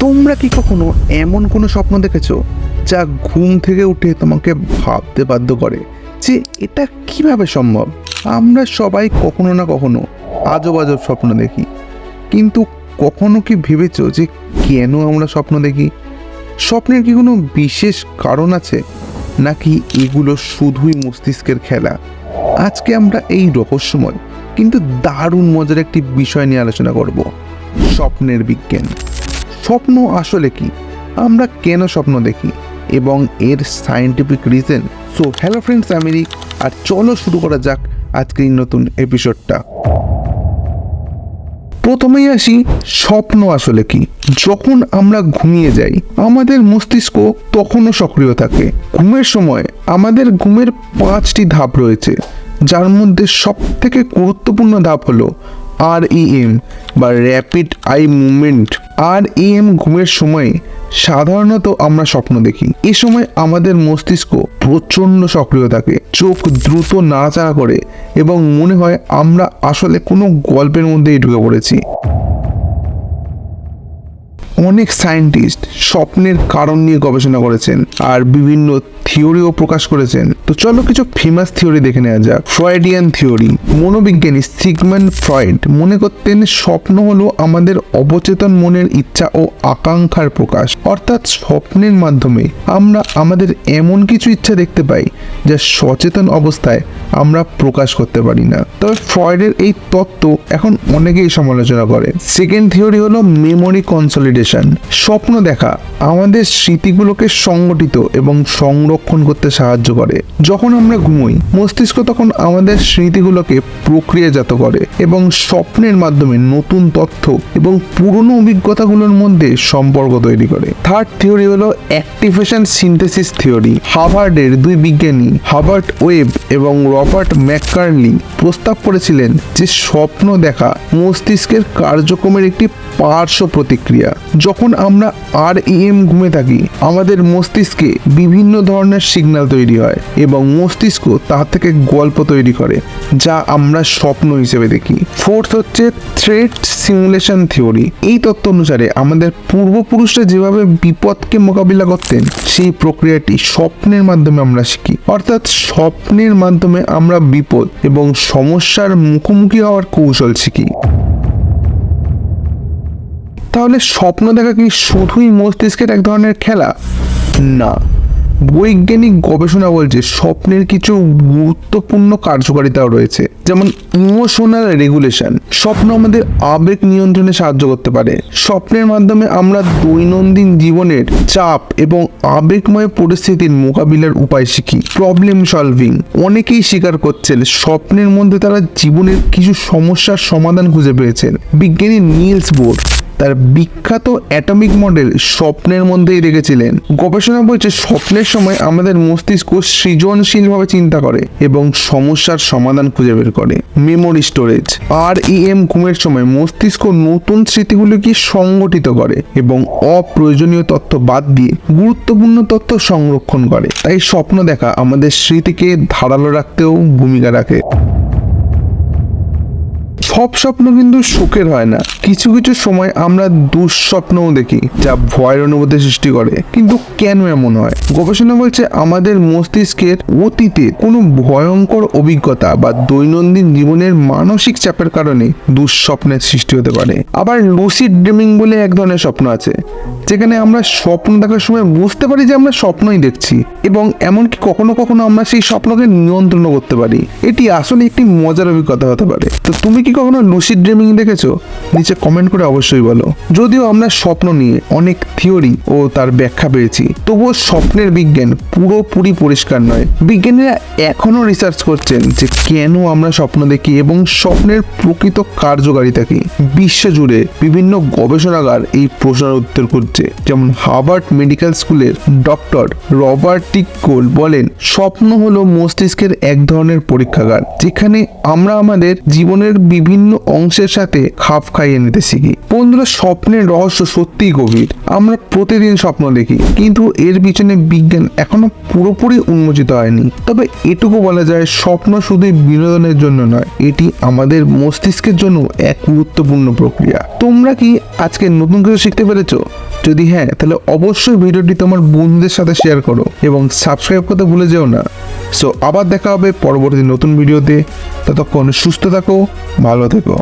তোমরা কি কখনো এমন কোনো স্বপ্ন দেখেছ যা ঘুম থেকে উঠে তোমাকে ভাবতে বাধ্য করে যে এটা কীভাবে সম্ভব? আমরা সবাই কখনো না কখনো আজব আজব স্বপ্ন দেখি। কিন্তু কখনো কি ভেবেছো যে কেন আমরা স্বপ্ন দেখি? স্বপ্নের কি কোনো বিশেষ কারণ আছে? নাকি এগুলো শুধুই মস্তিষ্কের খেলা? আজকে আমরা এই রহস্যময় কিন্তু দারুণ মজার একটি বিষয় নিয়ে আলোচনা করব, স্বপ্নের বিজ্ঞান। স্বপ্ন আসলে কি? আমরা কেন স্বপ্ন দেখি? এবং এর scientific reason so hello friends আমেরিক আর চলো শুরু করা যাক আজকের নতুন এপিসোডটা প্রথমেই আসি, স্বপ্ন আসলে কি? যখন আমরা ঘুমিয়ে যাই, আমাদের মস্তিষ্ক তখনও সক্রিয় থাকে। ঘুমের সময় আমাদের ঘুমের পাঁচটি ধাপ রয়েছে, যার মধ্যে সব থেকে গুরুত্বপূর্ণ ধাপ হলো আর ইএম বা rapid eye movement R E M ঘুমের সময় সাধারণত আমরা স্বপ্ন দেখি। এ সময় আমাদের মস্তিষ্ক প্রচণ্ড সক্রিয় থাকে। চোখ দ্রুত নাড়াচাড়া করে এবং মনে হয় আমরা আসলে কোনো গল্পের মধ্যেই ঢুকে পড়েছি। অনেক সায়েন্টিস্ট স্বপ্নের কারণ নিয়ে গবেষণা করেছেন আর বিভিন্ন থিওরিও প্রকাশ করেছেন। তো চলো কিছু ফেমাস থিওরি দেখে নেওয়া যাক। ফ্রয়েডিয়ান থিওরি মনোবিজ্ঞানী সিগমেন্ট ফ্রয়েড মনে করতেন স্বপ্ন হলো আমাদের অবচেতন মনের ইচ্ছা ও আকাঙ্ক্ষার প্রকাশ। অর্থাৎ স্বপ্নের মাধ্যমে আমরা আমাদের এমন কিছু ইচ্ছা দেখতে পাই যা সচেতন অবস্থায় আমরা প্রকাশ করতে পারি না। তবে ফ্রয়েডের এই তত্ত্ব এখন অনেকেই সমালোচনা করে। সেকেন্ড থিওরি হলো মেমোরি কনসলিডেশন স্বপ্ন দেখা আমাদের স্মৃতিগুলোকে সংগঠিত এবং সংরক্ষণ করতে সাহায্য করে। যখন আমরা ঘুমোই, মস্তিষ্ক তখন আমাদের স্মৃতিগুলোকে প্রক্রিয়াজাত করে এবং স্বপ্নের মাধ্যমে নতুন তথ্য এবং পুরনো অভিজ্ঞতাগুলোর মধ্যে সম্পর্ক তৈরি করে। থার্ড থিওরি হলো অ্যাক্টিভেশন সিনথেসিস থিওরি হাভার্ডের দুই বিজ্ঞানী হাবার্ট ওয়েব এবং রবার্ট ম্যাককার্লি প্রস্তাব করেছিলেন যে স্বপ্ন দেখা মস্তিষ্কের কার্যক্রমের একটি পার্শ্ব প্রতিক্রিয়া। যখন আমরা আর এম ঘুমে থাকি, আমাদের মস্তিষ্কে বিভিন্ন ধরনের সিগন্যাল তৈরি হয় এবং মস্তিষ্ক তা থেকে গল্প তৈরি করে, যা আমরা স্বপ্ন হিসেবে দেখি। ফোর্থ হচ্ছে থ্রেট সিমুলেশন থিওরি এই তত্ত্ব অনুসারে আমাদের পূর্বপুরুষরা যেভাবে বিপদকে মোকাবিলা করতেন, সেই প্রক্রিয়াটি স্বপ্নের মাধ্যমে আমরা শিখি। অর্থাৎ স্বপ্নের মাধ্যমে আমরা বিপদ এবং সমস্যার মুখোমুখি হওয়ার কৌশল শিখি। তাহলে স্বপ্ন দেখা কি শুধুই মস্তিষ্কের এক ধরনের খেলা? না। বৈজ্ঞানিক গবেষণা বলছে স্বপ্নের কিছু গুরুত্বপূর্ণ কার্যকারিতাও রয়েছে, যেমন ইমোশনাল রেগুলেশন স্বপ্ন আমাদের আবেগ নিয়ন্ত্রণে সাহায্য করতে পারে। স্বপ্নের মাধ্যমে আমরা দৈনন্দিন জীবনের চাপ এবং আবেগময় পরিস্থিতির মোকাবিলার উপায় শিখি। প্রবলেম সলভিং অনেকেই স্বীকার করছেন স্বপ্নের মধ্যে তারা জীবনের কিছু সমস্যার সমাধান খুঁজে পেয়েছেন। বিজ্ঞানী নিলস বোর্ড তার বিখ্যাত অ্যাটমিক মডেল স্বপ্নের মধ্যেই রেখেছিলেন গবেষণা বলছে স্বপ্নের সময় আমাদের মস্তিষ্ক সৃজনশীলভাবে চিন্তা করে এবং সমস্যার সমাধান খুঁজে বের করে মেমোরি স্টোরেজ আর ইএম ঘুমের সময় মস্তিষ্ক নতুন স্মৃতিগুলিকে সংগঠিত করে এবং অপ্রয়োজনীয় তথ্য বাদ দিয়ে গুরুত্বপূর্ণ তথ্য সংরক্ষণ করে। তাই স্বপ্ন দেখা আমাদের স্মৃতিকে ধারালো রাখতেও ভূমিকা রাখে। সব স্বপ্ন কিন্তু সুখের হয় না। কিছু কিছু সময় আমরা দুঃস্বপ্নও দেখি, যা ভয়ের অনুভূতি সৃষ্টি করে, কিন্তু কেন এমন হয়? গবেষণা বলছে আমাদের মস্তিষ্কের অতীতে কোনো ভয়ঙ্কর অভিজ্ঞতা বা দৈনন্দিন জীবনের মানসিক চাপের কারণে দুঃস্বপ্নের সৃষ্টি হতে পারে। আবার লুসিড ড্রিমিং বলে এক ধরনের স্বপ্ন আছে, যেখানে আমরা স্বপ্ন দেখার সময় বুঝতে পারি যে আমরা স্বপ্নই দেখছি, এবং এমনকি কখনো কখনো আমরা সেই স্বপ্নকে নিয়ন্ত্রণ করতে পারি। এটি আসলে একটি মজার অভিজ্ঞতা হতে পারে। তো তুমি কি কখনো লুসিড ড্রিমিং দেখেছ? নিচে কমেন্ট করে অবশ্যই বলো। যদিও আমরা স্বপ্ন নিয়ে অনেক থিওরি ও তার ব্যাখ্যা পেয়েছি, তবুও স্বপ্নের বিজ্ঞান পুরোপুরি পরিষ্কার নয়। বিজ্ঞানীরা এখনও রিসার্চ করছেন যে কেন আমরা স্বপ্ন দেখি এবং স্বপ্নের প্রকৃত কার্যকারিতা কি। বিশ্বজুড়ে বিভিন্ন গবেষণাগার এই প্রশ্নের উত্তর খুঁজছে। যেমন হার্ভার্ড মেডিকেল স্কুলের ডক্টর রবার্ট টিকোল বলেন, স্বপ্ন হলো মস্তিষ্কের এক ধরনের পরীক্ষাগার, যেখানে আমরা আমাদের জীবনের বিভিন্ন অংশের সাথে খাপ খাইয়ে নিতে শিখি। বন্ধুরা, স্বপ্নের রহস্য সত্যিই গভীর। আমরা প্রতিদিন স্বপ্ন দেখি, কিন্তু এর পিছনে বিজ্ঞান এখনও পুরোপুরি উন্মোচিত হয়নি। তবে এটুকু বলা যায়, স্বপ্ন শুধুই বিনোদনের জন্য নয়, এটি আমাদের মস্তিষ্কের জন্য এক গুরুত্বপূর্ণ প্রক্রিয়া। তোমরা কি আজকে নতুন কিছু শিখতে পেরেছ? যদি হ্যাঁ তাহলে অবশ্যই ভিডিওটি তোমার বন্ধুদের সাথে শেয়ার করো এবং সাবস্ক্রাইব করতে ভুলে যেও না। সো আবার দেখা হবে পরবর্তী নতুন ভিডিওতে। ততক্ষণ সুস্থ থাকো ভালো থেকো।